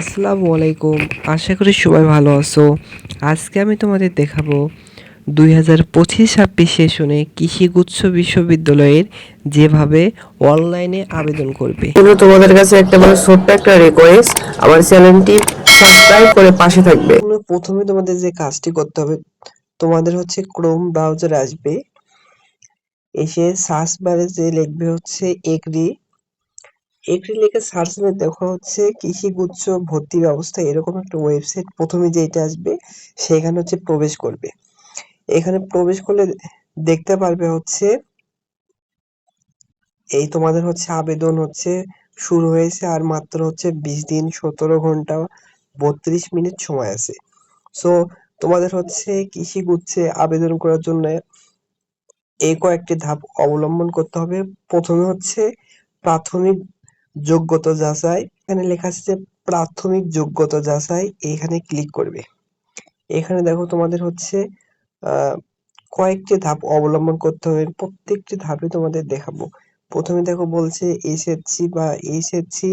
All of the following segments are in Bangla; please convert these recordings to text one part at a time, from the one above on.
আসসালামু আলাইকুম। আশা করি সবাই ভালো আছো। আজকে আমি তোমাদের দেখাবো দুই হাজার পঁচিশ ছাব্বিশ সেশনে কৃষিগুচ্ছ বিশ্ববিদ্যালয়ের যেভাবে অনলাইনে আবেদন করবে। তোমাদের কাছে একটা মানে ছোট্ট একটা রিকোয়েস্ট আমার চ্যানেলটি সাবস্ক্রাইব করে পাশে থাকবে। প্রথমে তোমাদের যে কাজটি করতে হবে তোমাদের হচ্ছে ক্রোম ব্রাউজার আসবে। এসে সার্চ বারে যে লিখবে হচ্ছে এগ্রি এগ্রি লিখে সার্চ করে দেখো হচ্ছে কৃষিগুচ্ছ ভর্তি ব্যবস্থা এরকম একটা ওয়েবসাইট প্রথমে যেটা আসবে, সেখানে হচ্ছে প্রবেশ করবে। এখানে প্রবেশ করলে দেখতে পারবে হচ্ছে, এই তোমাদের হচ্ছে আবেদন হচ্ছে শুরু হয়েছে আর মাত্র হচ্ছে বিশ দিন, সতেরো ঘণ্টা, বত্রিশ মিনিট সময় আছে। সো তোমাদের হচ্ছে কৃষি গুচ্ছে আবেদন করার জন্য এই কয়েকটি ধাপ অবলম্বন করতে হবে। প্রথমে হচ্ছে প্রাথমিক যোগ্যতা যাচাই। এখানে লেখা আছে যে প্রাথমিক যোগ্যতা যাচাই এখানে ক্লিক করবে। এখানে দেখো তোমাদের হচ্ছে কয়েকটি ধাপ অবলম্বন করতে হবে। প্রত্যেকটি ধাপে তোমাদের দেখাবো। প্রথমে দেখো বলছে এসএসসি বা এইচএসসি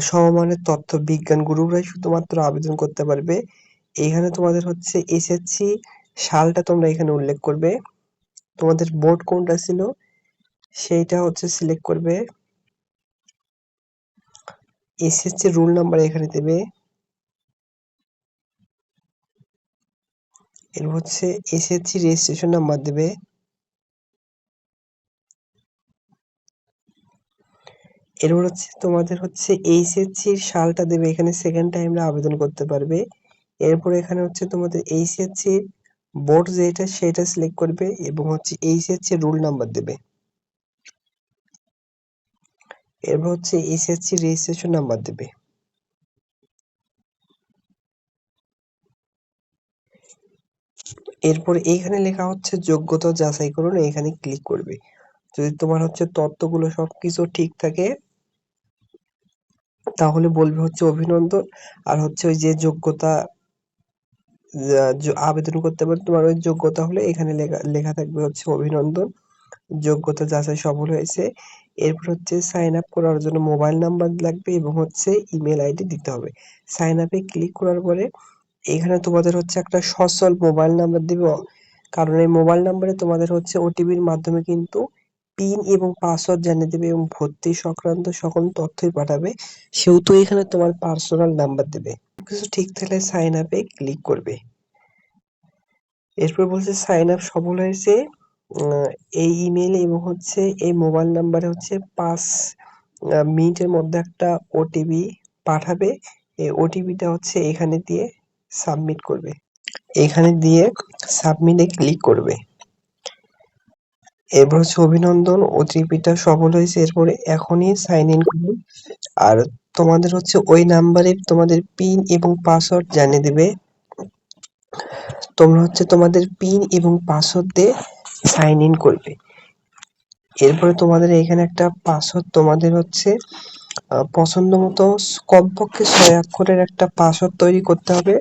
সমমানের তথ্য বিজ্ঞান গ্রুপরাই শুধুমাত্র আবেদন করতে পারবে। এখানে তোমাদের হচ্ছে এসএসসি সালটা তোমরা এখানে উল্লেখ করবে। তোমাদের বোর্ড কোনটা ছিল? সেইটা হচ্ছে সিলেক্ট করবে। এসএসসি রুল নাম্বার এখানে দেবে। এর হচ্ছে এসএসসি রেজিস্ট্রেশন নাম্বার দেবে। এরপর হচ্ছে তোমাদের হচ্ছে এইচএসসি সালটা দেবে। এখানে সেকেন্ড টাইমে আবেদন করতে পারবে। এরপর এখানে হচ্ছে তোমাদের এইচএসসি বোর্ড যেটা, সেটা সিলেক্ট করবে এবং হচ্ছে এইচএসসি রুল নাম্বার দেবে। এরপর হচ্ছে এইচএসসি রেজিস্ট্রেশন নাম্বার দেবে। এরপর এইখানে লেখা হচ্ছে যোগ্যতা যাচাই করুন এখানে ক্লিক করবে। যদি তোমার হচ্ছে তথ্যগুলো সবকিছু ঠিক থাকে, তাহলে বলবে হচ্ছে অভিনন্দন। আর হচ্ছে ওই যে যোগ্যতা আবেদন করতে পারে, তোমার ওই যোগ্যতা হলে এখানে লেখা লেখা থাকবে হচ্ছে অভিনন্দন। যোগ্যতা যাচাই সফল হয়েছে। এরপর হচ্ছে সাইন আপ করার জন্য মোবাইল নাম্বার লাগবে এবং হচ্ছে ইমেল আইডি দিতে হবে। সাইন আপে ক্লিক করার পরে এখানে তোমাদের হচ্ছে একটা সচল মোবাইল নাম্বার দিবে। কারণ এই মোবাইল নাম্বারে তোমাদের হচ্ছে ওটিপির মাধ্যমে কিন্তু পিন এবং পাসওয়ার্ড জানিয়ে দেবে এবং ভর্তি সংক্রান্ত সকল তথ্যই পাঠাবে। সেহেতু এখানে তোমার পার্সোনাল নাম্বার দেবে। কিছু ঠিক থাকলে সাইন আপে ক্লিক করবে। এরপর বলছে সাইন আপ সফল হয়েছে। এই ইমেল এবং হচ্ছে এই মোবাইল নাম্বারে হচ্ছে পাঁচ মিনিটের মধ্যে একটা ওটিপি পাঠাবে। এই ওটিপিটা হচ্ছে এখানে দিয়ে সাবমিট করবে। এখানে দিয়ে সাবমিটে ক্লিক করবে। এরপর হচ্ছে অভিনন্দন ওটিপিটা সফল হয়েছে। এরপরে এখনই সাইন ইন করুন। আর তোমাদের হচ্ছে ওই নাম্বারে তোমাদের পিন এবং পাসওয়ার্ড জানিয়ে দেবে। তোমরা হচ্ছে তোমাদের পিন এবং পাসওয়ার্ড দিয়ে সাইন ইন করবে। এরপরে তোমাদের এখানে একটা পাসওয়ার্ড তোমাদের হচ্ছে পছন্দ মতো কমপক্ষে ছয় অক্ষরের একটা পাসওয়ার্ড তৈরি করতে হবে।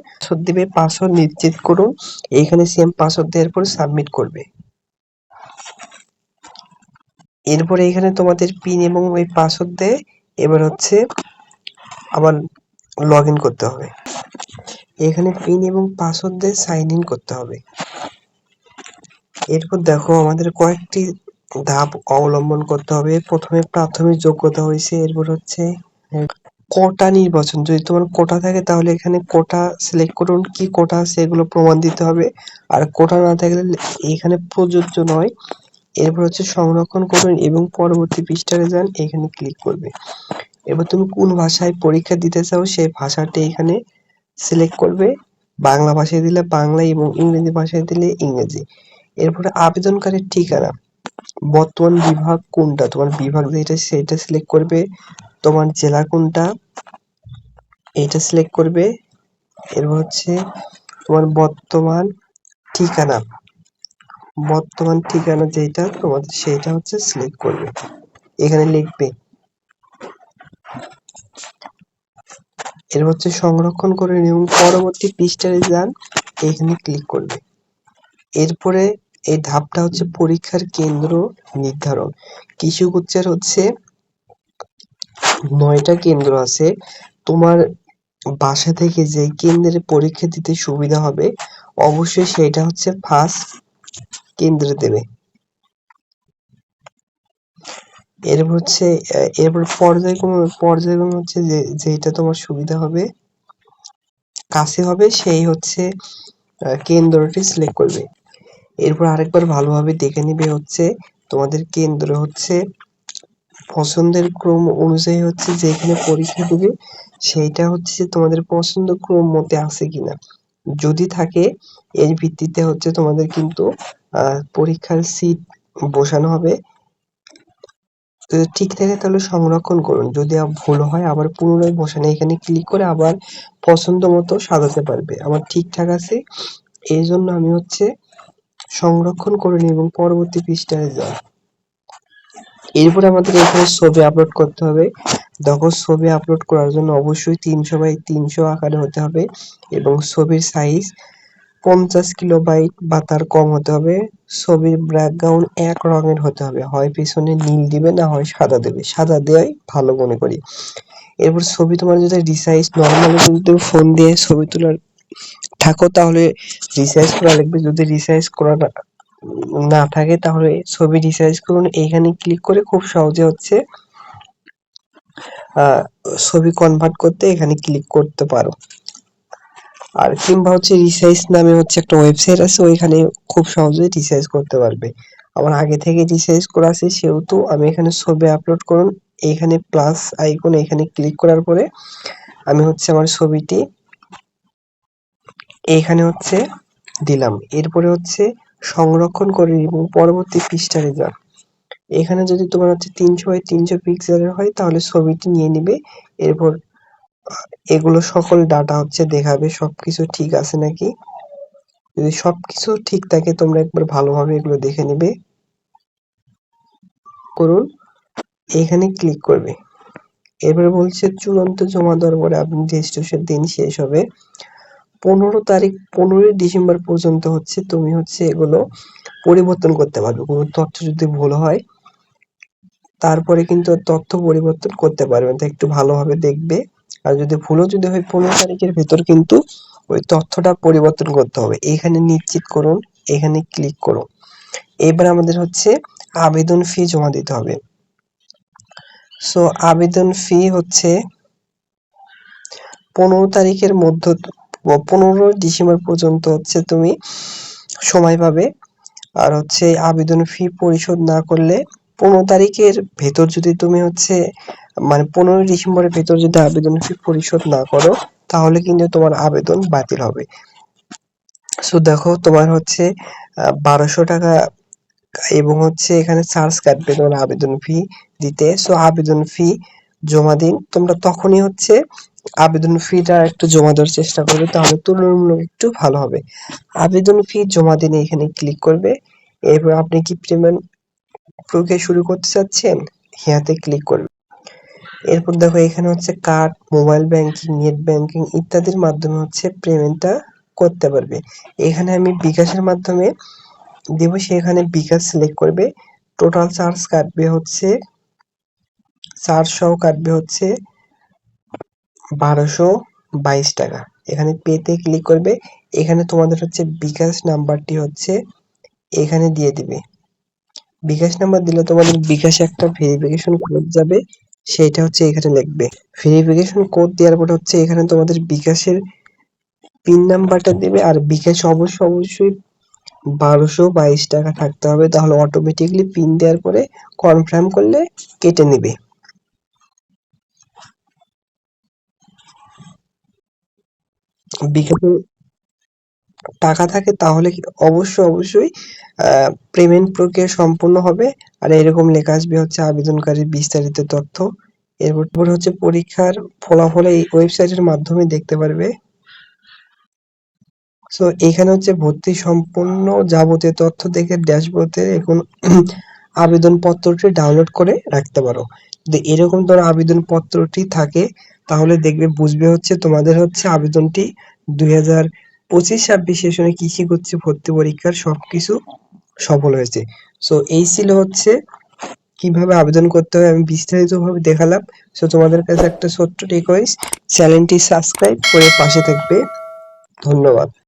দিবে পাসওয়ার্ড নিশ্চিত করুন এইখানে সেম পাসওয়ার্ড দেওয়ার পরে সাবমিট করবে। এরপরে এখানে তোমাদের পিন এবং ওই পাসওয়ার্ড দিয়ে এবার হচ্ছে আবার লগ করতে হবে। এখানে পিন এবং পাসওয়ার্ড দিয়ে সাইন ইন করতে হবে। এরপর দেখো আমাদের কয়েকটি ধাপ অবলম্বন করতে হবে। প্রথমে প্রাথমিক যোগ্যতা হয়েছে, এরপর হচ্ছে কোটা নির্বাচন। যদি তোমার কোটা থাকে তাহলে এখানে কোটা সিলেক্ট করুন, কি কোটা আছে এগুলো প্রমাণ দিতে হবে। আর কোটা না থাকলে এখানে প্রযোজ্য নয়। এরপর হচ্ছে সংরক্ষণ করুন এবং পরবর্তী পৃষ্ঠারে যান, এখানে ক্লিক করবে। এবার তুমি কোন ভাষায় পরীক্ষা দিতে চাও সেই ভাষাটি এখানে সিলেক্ট করবে। বাংলা ভাষায় দিলে বাংলা এবং ইংরেজি ভাষায় দিলে ইংরেজি। এরপরে আবেদনকারীর ঠিকানা। বর্তমান বিভাগ কোনটা? তোমার বিভাগ যেটা, সেটা সিলেক্ট করবে। তোমার জেলা কোনটা? এটা সিলেক্ট করবে। এরপর হচ্ছে তোমার বর্তমান ঠিকানা। বর্তমান ঠিকানা যেটা, তোমাদের সেটা হচ্ছে সিলেক্ট করবে। এখানে লিখবে। এর হচ্ছে সংরক্ষণ করে এবং পরবর্তী পৃষ্ঠায় যান, এখানে ক্লিক করবে। এরপরে এই ধাপটা হচ্ছে পরীক্ষার কেন্দ্র নির্ধারণ কৃষিগুচ্ছের হচ্ছে নয়টা কেন্দ্র আছে। তোমার বাসা থেকে যে কেন্দ্রে পরীক্ষা দিতে সুবিধা হবে, অবশ্যই সেটা হচ্ছে ফার্স্ট কেন্দ্রে দেবে। এরপর হচ্ছে এরপর পর্যায়ক্রমে পর্যায়ক্রমে হচ্ছে যে, যেটা তোমার সুবিধা হবে, কাছে হবে, সেই হচ্ছে কেন্দ্রটি সিলেক্ট করবে। এরপর আরেকবার ভালোভাবে দেখে নিবে হচ্ছে তোমাদের কেন্দ্র হচ্ছে পছন্দের ক্রম অনুযায়ী হচ্ছে যেখানে পরীক্ষা দিবে, সেইটা হচ্ছে যে তোমাদের পছন্দ ক্রম মতে আছে কিনা। যদি থাকে, এর ভিত্তিতে হচ্ছে তোমাদের কিন্তু পরীক্ষার সিট বসানো হবে। ঠিক থাকে তাহলে সংরক্ষণ করুন। যদি ভুল হয়, আবার পুনরায় বসানো, এখানে ক্লিক করে আবার পছন্দ মতো সাজাতে পারবে। আমার ঠিকঠাক আছে এই জন্য আমি হচ্ছে সংরক্ষণ করে নিই এবং পরবর্তী পৃষ্ঠায় যাই। এরপর আমাদের এখানে ছবি আপলোড করতে হবে। দেখো, ছবি আপলোড করার জন্য অবশ্যই তিনশো বাই তিনশো আকারে হতে হবে এবং ছবির সাইজ পঞ্চাশ কিলো বাইট বা তার কম হতে হবে। ছবির ব্যাকগ্রাউন্ড এক রঙের হতে হবে। হয় পিছনে নীল দিবে না হয় সাদা দেবে। সাদা দেওয়াই ভালো মনে করি। এরপর ছবি তোমার যদি রিসাইজ নর্মালি যদি ফোন দিয়ে ছবি তোলার থাকো তাহলে রিসাইজ করা লাগবে। যদি রিসাইজ করা না থাকে তাহলে ছবি রিসাইজ করুন। এইখানে ক্লিক করে খুব সহজে হচ্ছে ছবি কনভার্ট করতে এখানে ক্লিক করতে পারো। আর কিংবা হচ্ছে রিসাইজ নামে হচ্ছে একটা ওয়েবসাইট আছে, ওইখানে খুব সহজেই রিসাইজ করতে পারবে। আমার আগে থেকে রিসাইজ করা আছে, সেহেতু আমি এখানে ছবি আপলোড করুন। এইখানে প্লাস আইকন এখানে ক্লিক করার পরে আমি হচ্ছে আমার ছবিটি এইখানে হচ্ছে দিলাম। এরপরে হচ্ছে সংরক্ষণ করে এবং পরবর্তী পৃষ্ঠায় যান এখানে যদি তোমার হচ্ছে তিনশো বাই তিনশো পিক্সেলের হয়, তাহলে ছবিটি নিয়ে নিবে। এরপর এগুলো সকল ডাটা হচ্ছে দেখাবে সব কিছু ঠিক আছে নাকি? যদি সব কিছু ঠিক থাকে, তোমরা একবার ভালোভাবে এগুলো দেখে নিবে। করুন। এখানে ক্লিক করবে। এবারে বলছে, চূড়ান্ত জমা দেওয়ার পরে আপনি রেজিস্ট্রেশন দিন শেষ হবে। পনেরো তারিখ, পনেরোই ডিসেম্বর পর্যন্ত হচ্ছে তুমি হচ্ছে এগুলো পরিবর্তন করতে পারবে। কোনো তথ্য যদি ভুল হয়, তারপরে কিন্তু তথ্য পরিবর্তন করতে পারবে। তো একটু ভালোভাবে দেখবে। আর যদি ভুলও যদি হয়, পনেরো তারিখের ভেতর কিন্তু ওই তথ্যটা পরিবর্তন করতে হবে। এখানে নিশ্চিত করুন, এখানে ক্লিক করুন। এবার আমাদের হচ্ছে আবেদন ফি জমা দিতে হবে। সো আবেদন ফি হচ্ছে পনেরো তারিখের মধ্য পনেরো ডিসেম্বর পর্যন্ত হচ্ছে তুমি সময় পাবে। আর হচ্ছে আবেদন ফি পরিশোধ না করলে পনেরো তারিখের ভেতর যদি তুমি হচ্ছে মানে পনেরোই ডিসেম্বরের ভেতর যদি আবেদন ফি পরিশোধ না করো, তাহলে কিন্তু তোমার আবেদন বাতিল হবে। সো দেখো তোমার হচ্ছে বারোশো টাকা এবং হচ্ছে এখানে চার্জ কাটবে তোমার আবেদন ফি দিতে। সো আবেদন ফি জমা দিন। তোমরা তখনই হচ্ছে আবেদন ফিটা একটু জমা দেওয়ার চেষ্টা করবে, তাহলে তুলনামূলক একটু ভালো হবে। আবেদন ফি জমা দিন এখানে ক্লিক করবে, এরপর আপনি কি পেমেন্ট প্রক্রিয়া শুরু করতে চাচ্ছেন? হিয়াতে ক্লিক করবে। এরপর দেখো এখানে হচ্ছে card mobile banking net banking ইত্যাদির মাধ্যমে হচ্ছে পেমেন্টটা করতে পারবে। এখানে আমি বিকাশের মাধ্যমে দেব, সেখানে বিকাশ সিলেক্ট করবে। টোটাল চার্জ কাটবে হচ্ছে সহ কাটবে হচ্ছে বারোশো বাইশ টাকা। এখানে পেতে ক্লিক করবে। এখানে তোমাদের হচ্ছে বিকাশ নাম্বারটি হচ্ছে এখানে দিয়ে দিবে। বিকাশ নাম্বার দিলে তোমাদের বিকাশে একটা ভেরিফিকেশন কোড যাবে। সেটা হচ্ছে এখানে লিখবে। ভেরিফিকেশন কোড দেওয়ার পর হচ্ছে এখানে তোমাদের বিকাশের পিন নাম্বারটা দেবে। আর বিকাশ অবশ্যই অবশ্যই বারোশো বাইশ টাকা থাকতে হবে। তাহলে অটোমেটিকলি পিন দেওয়ার পরে কনফার্ম করলে কেটে নেবে। বিকাশে টাকা থাকে, তাহলে অবশ্যই অবশ্যই পেমেন্ট প্রক্রিয়া সম্পূর্ণ হবে। আর এরকম লেখা আসবে হচ্ছে আবেদনকারীর বিস্তারিত তথ্য। এরপর হচ্ছে পরীক্ষার ফলাফল এই ওয়েবসাইটের মাধ্যমে দেখতে পারবে। সো এখানে হচ্ছে ভর্তি সম্পূর্ণ যাবতীয় তথ্য দেখে ড্যাশবোর্ডে এখন আবেদনপত্রটি ডাউনলোড করে রাখতে পারো। যদি এরকম ধরো আবেদনপত্রটি থাকে তাহলে দেখবে বুঝবে হচ্ছে তোমাদের হচ্ছে আবেদনটি দুই হাজার পঁচিশ ছাব্বিশ সেশনে কৃষি করছে, ভর্তি পরীক্ষার সবকিছু সফল হয়েছে। সো এই ছিল হচ্ছে কীভাবে আবেদন করতে হবে আমি বিস্তারিতভাবে দেখালাম। সো তোমাদের কাছে একটা ছোট্ট রিকোয়েস্ট চ্যানেলটি সাবস্ক্রাইব করে পাশে থাকবে। ধন্যবাদ।